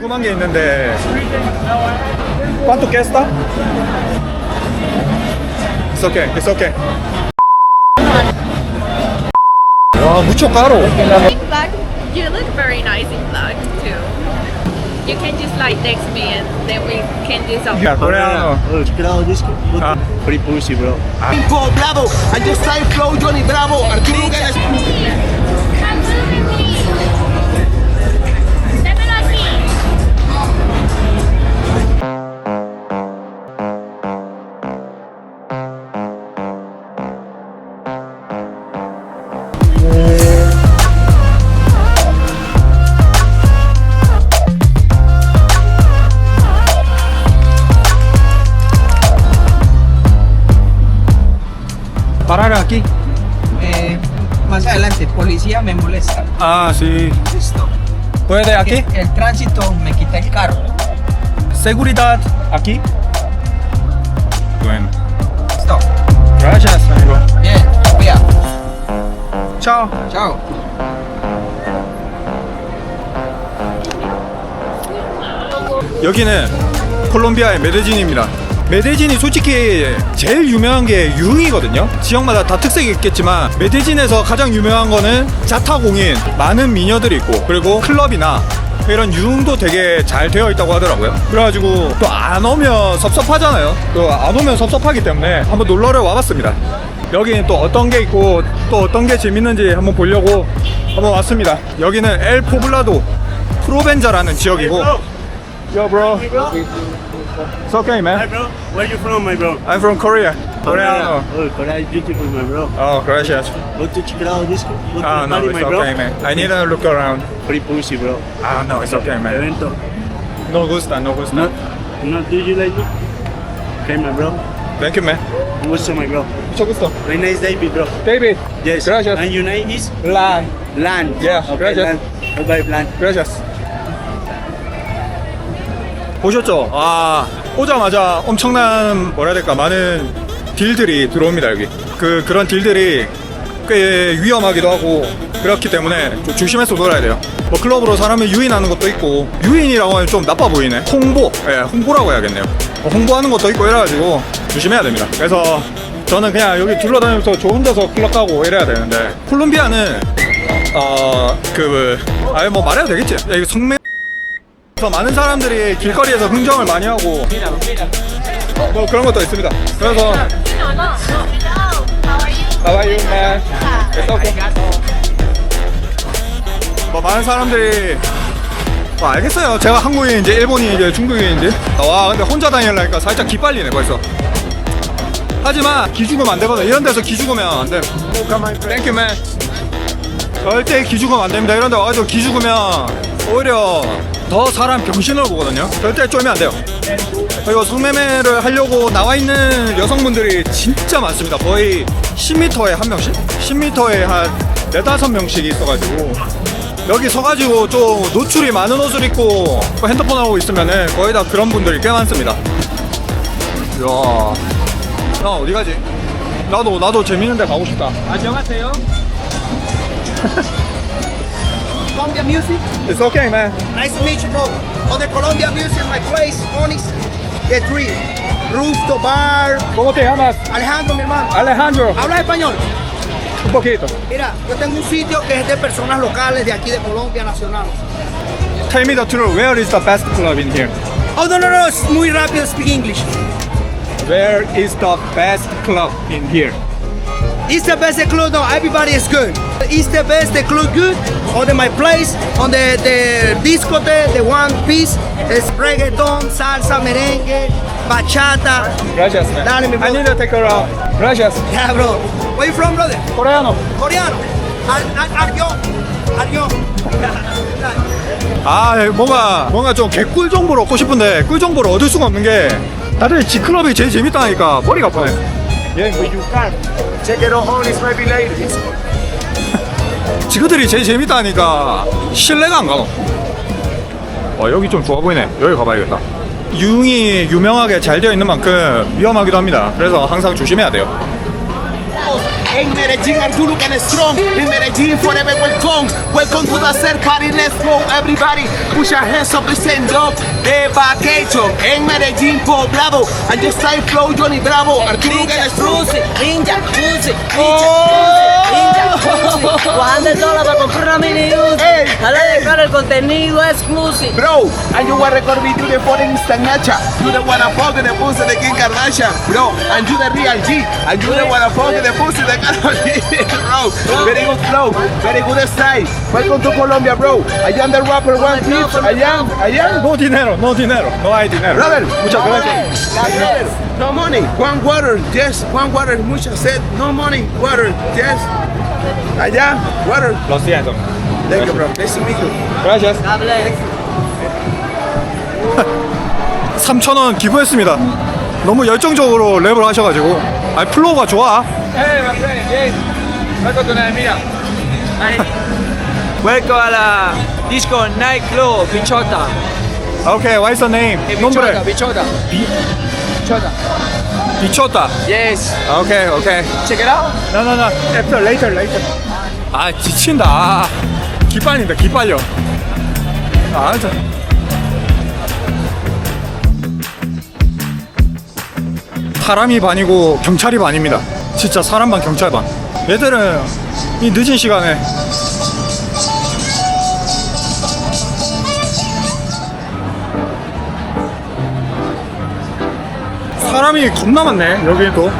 궁금한 게 있는데 ¿Cuánto cuesta? It's okay, it's okay. 와, mucho caro. Black, you look very nice in black too. You can just like text me and then we can do something. 야, 코레아노. Oh, check it out this. Ah. Pretty pussy, bro. Bravo, I just signed Flow Johnny Bravo, Arturo Gales. más adelante, policía me molesta. Ah, sí. Listo. ¿Puede aquí? El, el tránsito me quita el carro. Seguridad aquí. Bueno. Stop. Gracias, amigo. Bien, vea. Chao. Chao. 여기는 콜롬비아의 메데진입니다. 메데진이 솔직히 제일 유명한 게 유흥이거든요. 지역마다 다 특색이 있겠지만 메데진에서 가장 유명한 거는 자타공인, 많은 미녀들이 있고 그리고 클럽이나 이런 유흥도 되게 잘 되어 있다고 하더라고요. 그래가지고 또 안 오면 섭섭하잖아요. 또 안 오면 섭섭하기 때문에 한번 놀러를 와봤습니다. 여기는 또 어떤 게 있고 또 어떤 게 재밌는지 한번 보려고 한번 왔습니다. 여기는 엘 포블라도 프로벤자라는 지역이고 Yo, bro. It's okay, man. Hi, bro. Where you from, my bro? I'm from Korea. Korea. Oh, Korea is beautiful, my bro. Oh, gracias. Want to check it out this? To Ah, no, party, it's my bro? okay, man. I need to look around. Pretty pussy, bro. Ah, no, it's okay, man. Evento. No gusta, no gusta. Not, not do you like it? Okay, my bro. Thank you, man. What's up, my bro? Mucho gusto. Very nice, David, bro. David. Yes. Gracias. And your name is Lan. Lan. Yeah, Okay, gracias. Lan. Bye, bye, Lan. Gracias. 보셨죠? 아, 오자마자 엄청난 뭐라 해야 될까 많은 딜들이 들어옵니다 여기. 그 그런 딜들이 꽤 위험하기도 하고 그렇기 때문에 좀 조심해서 놀아야 돼요. 뭐 클럽으로 사람을 유인하는 것도 있고 유인이라고 하면 좀 나빠 보이네. 홍보, 예, 홍보라고 해야겠네요. 뭐 홍보하는 것도 있고 이래가지고 조심해야 됩니다. 그래서 저는 그냥 여기 둘러다니면서 저 혼자서 클럽 가고 이래야 되는데 콜롬비아는 어그 아예 뭐 말해도 되겠지? 성매 그래서 많은 사람들이 길거리에서 흥정을 많이 하고 뭐 그런 것도 있습니다. 그래서 you, man? 뭐 많은 사람들이 뭐 알겠어요. 제가 한국인인지 일본인인지 중국인인지 와 근데 혼자 다니려니까 살짝 기빨리네 벌써. 하지만 기죽으면 안 되거든. 이런 데서 기죽으면 안 돼. You, man. 절대 기죽으면 안 됩니다. 이런 데 와가지고 기죽으면 오히려 더 사람 병신으로 보거든요. 절대 쫄면 안 돼요. 그리고 성매매를 하려고 나와 있는 여성분들이 진짜 많습니다. 거의 10m에 한 명씩? 10m에 한 4, 5명씩 있어가지고 여기 서가지고 좀 노출이 많은 옷을 입고 핸드폰 하고 있으면은 거의 다 그런 분들이 꽤 많습니다. 이야, 나 어디 가지? 나도 나도 재밌는 데 가고 싶다. 안녕하세요. Colombia Music. It's okay, man. Nice to meet you, bro. On the Colombia Music, my place, Onyx. The three. Rooftop Bar. ¿Cómo te llamas? Alejandro, mi hermano. Alejandro. ¿Hablas español? Un poquito. Mira, yo tengo un sitio que es de personas locales de aquí de Colombia, nacional. Tell me the truth. Where is the best club in here? Oh, no, no, no, es muy rápido, speak English. Where is the best club in here? It's the best club, no, everybody is good. It's the best the club good. On the, my place, on the, the discotheque, the one piece, es reggaeton, salsa, merengue, bachata. Gracias, man. Dale, mi I brother. need to take her out. Gracias. Yeah, bro. Where you from, brother? Coreano. Coreano. Ar, ar, Arjón. Arjón. 아, 뭔가 뭔가 좀 개꿀 정보를 얻고 싶은데 꿀 정보를 얻을 수가 없는 게 다들 G 클럽이 제일 재밌다니까 머리가 아프네. 예, But you can. Check. 지그들이 제일 재밌다니까 신뢰가 안 가노. 어, 여기 좀 좋아 보이네. 여기 가봐야겠다. 유흥이 유명하게 잘 되어 있는 만큼 위험하기도 합니다. 그래서 항상 조심해야 돼요. In Medellin, Arturo and strong. In Medellin, forever welcome. Welcome to the third party. Let's go, everybody. Push your hands up, stand up. De vacation. En Medellin, poblado. And just time flow, Johnny Bravo. Arturo and strong. Ninja, Uzi, Ninja, Uzi. 100 dólares para comprar una mini Uzi. Ey, Dale ey. de cara el contenido exclusive. Bro, and you wanna record video the foreign Instanacha. You the wanna fuck the pussy the Kim Kardashian. Bro, and you the real G. And you the wanna fuck the pussy the Karol G. Bro, very good flow, very good style. Welcome to Colombia, bro. I am the rapper One Tips. I am, I am. No dinero, no dinero, no hay dinero. Brother, Muchas no gracias. No money, one water, yes, one water. Muchas said, no money, water, yes. Allá, water. Lo siento. Thank you, bro. Nice to meet you. Gracias. Bless. 3,000원 기부했습니다. 너무 열정적으로 랩을 하셔가지고. 아 플로우가 좋아. Welcome a la disco nightclub Bichota. 오케이, what's the name? nombre. Bichota. Bichota. 미쳤다. Yes. 오케이, 오케이. Check it out. No, no, no. After, later, later. 아, 지친다. 아, 기빨린다, 기빨려. 아, 저. 사람이 반이고 경찰이 반입니다. 진짜 사람 반, 경찰 반. 얘들은 이 늦은 시간에 사람이 겁나 많네, 여기는 또.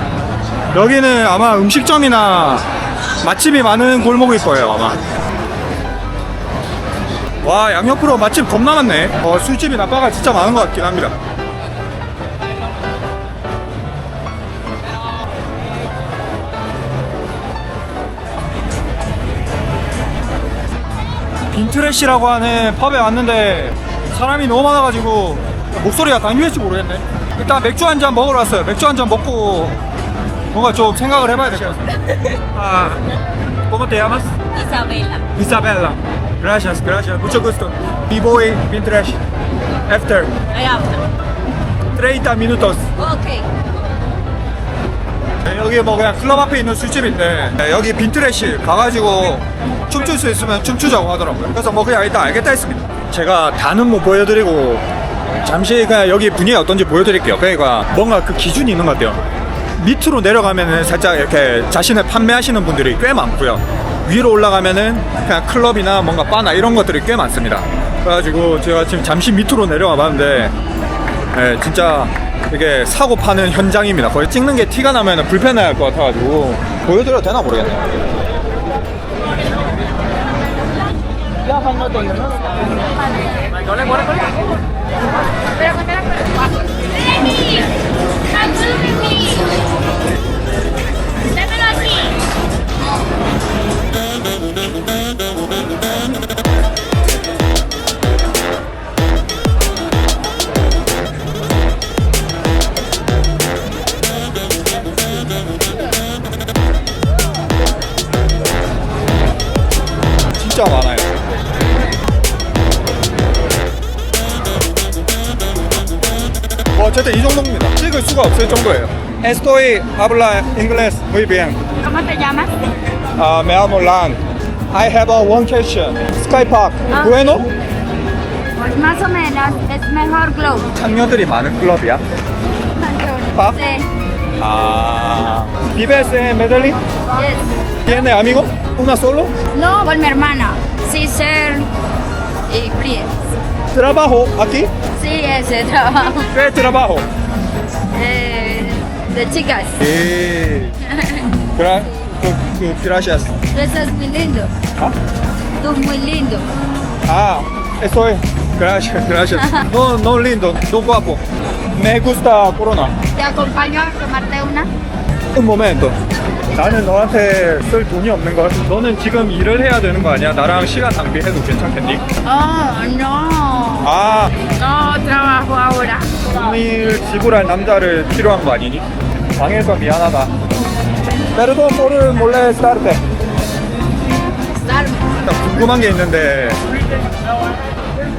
여기는 아마 음식점이나 맛집이 많은 골목일 거예요 아마. 와 양옆으로 맛집 겁나 많네. 어, 술집이나 바가 진짜 많은 것 같긴 합니다. 빈트레시라고 하는 펍에 왔는데 사람이 너무 많아가지고 목소리가 당뇨일지 모르겠네 일단 맥주 한 잔 먹으러 왔어요 맥주 한 잔 먹고 뭔가 좀 생각을 해봐야 될 것 같습니다. 아, ¿cómo te llamas? Isabela. Isabella. Gracias, gracias. Mucho gusto. B-boy Pinterest. After I after. 30 minutos. Okay. 네, 여기 뭐 그냥 클럽 앞에 있는 술집인데 네, 여기 빈트레시 가가지고 춤출 수 있으면 춤추자고 하더라고요. 그래서 뭐 그냥 일단 알겠다 했습니다. 제가 다는 못 보여드리고 잠시 그냥 여기 분위기가 어떤지 보여드릴게요. 그러니까 뭔가 그 기준이 있는 것 같아요. 밑으로 내려가면은 살짝 이렇게 자신을 판매하시는 분들이 꽤 많고요. 위로 올라가면은 그냥 클럽이나 뭔가 바나 이런 것들이 꽤 많습니다. 그래가지고 제가 지금 잠시 밑으로 내려가 봤는데 예, 진짜 이게 사고 파는 현장입니다. 거의 찍는 게 티가 나면 불편할 것 같아가지고 보여드려도 되나 모르겠네요. Pero, pero, pero. 정도입니다. 찍을 수가 없을 정도예요. Estoy habla inglés muy bien. ¿Cómo te llamas? Uh, me llamo Lan. I have a one question. Sky Park. Ah. Bueno? Pues más o menos, es mejor Glow. 창녀들이 많은 클럽이야. 밥? Sí. 아. ¿Vives en Medellín? Yes. ¿Tiene amigo? ¿Una solo? No, con mi hermana. Sí, ser y Pries. Trabajo aquí. Sí, ese trabajo. ¿Qué trabajo? Eh, de chicas. 예. Gra 그, 그, gracias. Estás muy lindo. ¿Ah? Tú muy lindo. Ah, estoy. Gracias, gracias. No, no lindo, no guapo. Me gusta Corona. ¿Te acompaño a tomarte una? Un momento. 나는 너한테 쓸 돈이 없는 걸. 너는 지금 일을 해야 되는 거 아니야? 나랑 시간 낭비해도 괜찮겠니? Oh. 아, trabajo ahora. 돈을 지불할 남자를 필요한 거 아니니? 방해해서 미안하다. Perdón por molestarte. Salmo. 일단 궁금한 게 있는데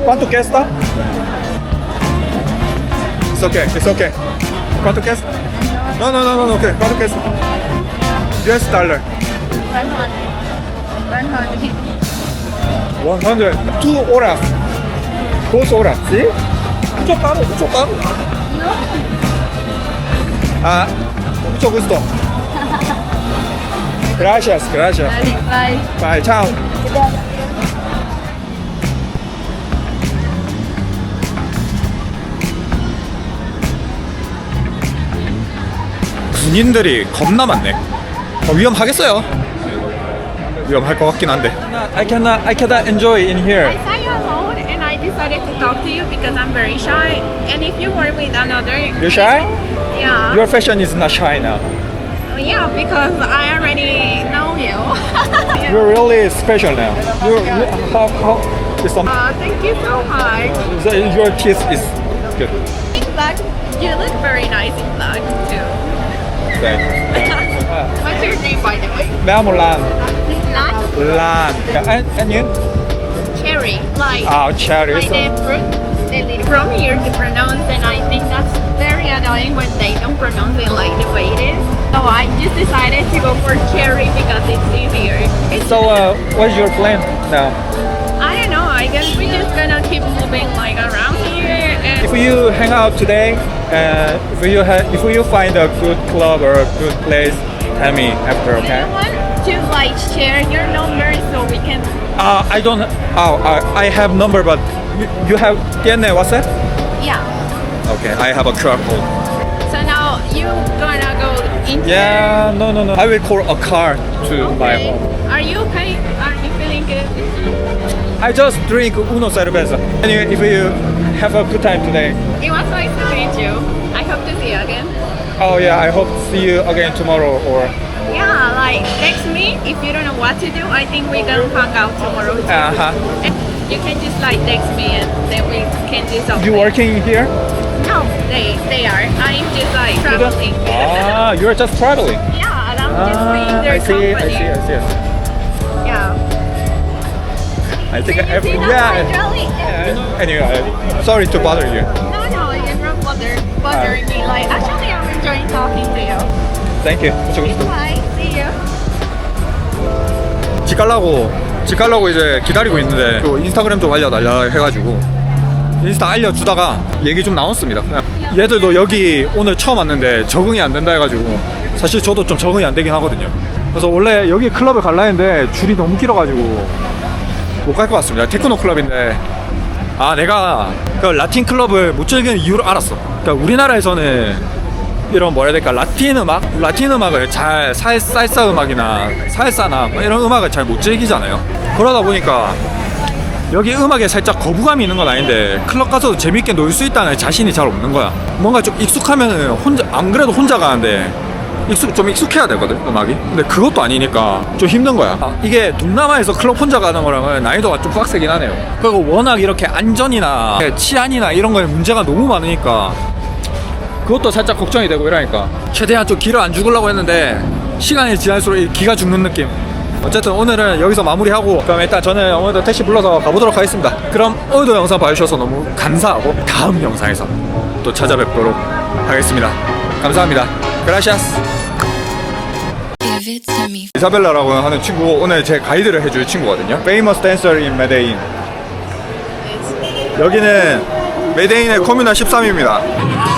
¿Cuánto cuesta? It's okay, it's okay. ¿Cuánto cuesta? No, no, no, no, no, okay. ¿Cuánto cuesta? US dollar. 100. Two horas. Dos horas. ¿Sí? Mucho caro, mucho caro. Ah, mucho gusto. Gracias, gracias. Bye. Bye, chao. 군인들이 겁나 많네. 어, 위험하겠어요. 위험할 것 같긴 한데. I cannot, I cannot enjoy in here. I saw you alone decided to talk to you because I'm very shy. And if you were with another, you're shy? yeah, Your fashion is not shy now. yeah, because I already know you. You're really special now. You're, you how, how, is some, uh, thank you so much. your teeth is good. In black, you look very nice in black too. What's your name, by the way? Marmolan, Not lan, and, and you? Cherry, like Ah, cherry. like So, the fruit. They leave from here to pronounce, and I think that's very annoying when they don't pronounce it like the way it is. So I just decided to go for cherry because it's easier. So uh, what's your plan now? I don't know. I guess we're just gonna keep moving like around here and. If you hang out today, uh, if you ha- if you find a good club or a good place, tell me after, okay? To like share your number so we can? Uh, I don't. Oh, I, I have number, but you, you have tiene WhatsApp? Yeah. Okay, I have a QR code. So now you gonna go in Yeah, no, no, no. I will call a car to my Okay. home. Are you okay? Are you feeling good? I just drink uno cerveza. Anyway, if you have a good time today, It was nice to meet you. I hope to see you again. oh yeah, I hope to see you again tomorrow or. Yeah, like text me if you don't know what to do. I think we can hang out tomorrow. too. Uh huh. And You can just like text me and then we can do something. You working here? No, they they are. I'm just like traveling. Ah, you're just traveling. yeah, and I'm just Ah, their I see, I see, I see. I see. Yeah. I think you every yeah. yeah. Anyway, I'm sorry to bother you. No, no, you're not bother, bothering me. Like, actually, I'm enjoying talking to you. Thank you. 무 집 가려고 집 가려고 이제 기다리고 있는데 또 인스타그램 좀 알려달라 해가지고 인스타 알려주다가 얘기 좀 나눴습니다. 얘들도 여기 오늘 처음 왔는데 적응이 안 된다 해가지고 사실 저도 좀 적응이 안 되긴 하거든요. 그래서 원래 여기 클럽을 갈라 했는데 줄이 너무 길어가지고 못 갈 것 같습니다. 테크노 클럽인데 아 내가 그 라틴 클럽을 못 즐기는 이유를 알았어. 그러니까 우리나라에서는 이런 뭐라 해야 될까? 라틴 음악? 라틴 음악을 잘 살, 살사 음악이나 살사나 뭐 이런 음악을 잘 못 즐기잖아요. 그러다 보니까 여기 음악에 살짝 거부감이 있는 건 아닌데 클럽 가서도 재밌게 놀 수 있다는 자신이 잘 없는 거야. 뭔가 좀 익숙하면은 혼자 안 그래도 혼자 가는데 익숙 좀 익숙해야 되거든 음악이. 근데 그것도 아니니까 좀 힘든 거야. 아, 이게 동남아에서 클럽 혼자 가는 거랑은 난이도가 좀 빡세긴 하네요. 그리고 워낙 이렇게 안전이나 치안이나 이런 거에 문제가 너무 많으니까 그것도 살짝 걱정이 되고 이러니까. 최대한 좀 기를 안 죽으려고 했는데 시간이 지날수록 이 기가 죽는 느낌. 어쨌든 오늘은 여기서 마무리하고 그럼 일단 저는 오늘도 택시 불러서 가보도록 하겠습니다. 그럼 오늘도 영상 봐주셔서 너무 감사하고 다음 영상에서 또 찾아뵙도록 하겠습니다. 감사합니다. 그라시아스. 이사벨라라고 하는 친구 오늘 제 가이드를 해줄 친구거든요. Famous Dancer in Medellin. 여기는 메데인의 커뮤나 13입니다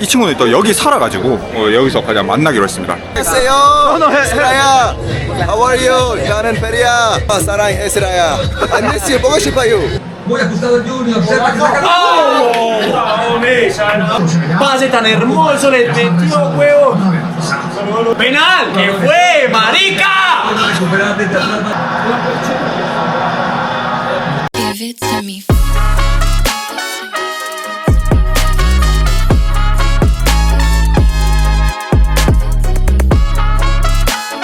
이 친구는 또 여기 살아가지고 어, 여기서 그냥 만나기로 했습니다 안녕하세요. 에스라야. How are you? Sarang Esraya. I miss you. 보고 싶어요. Pase tan hermoso le metió, huevón. Penal, que fue, marica. Give it to me.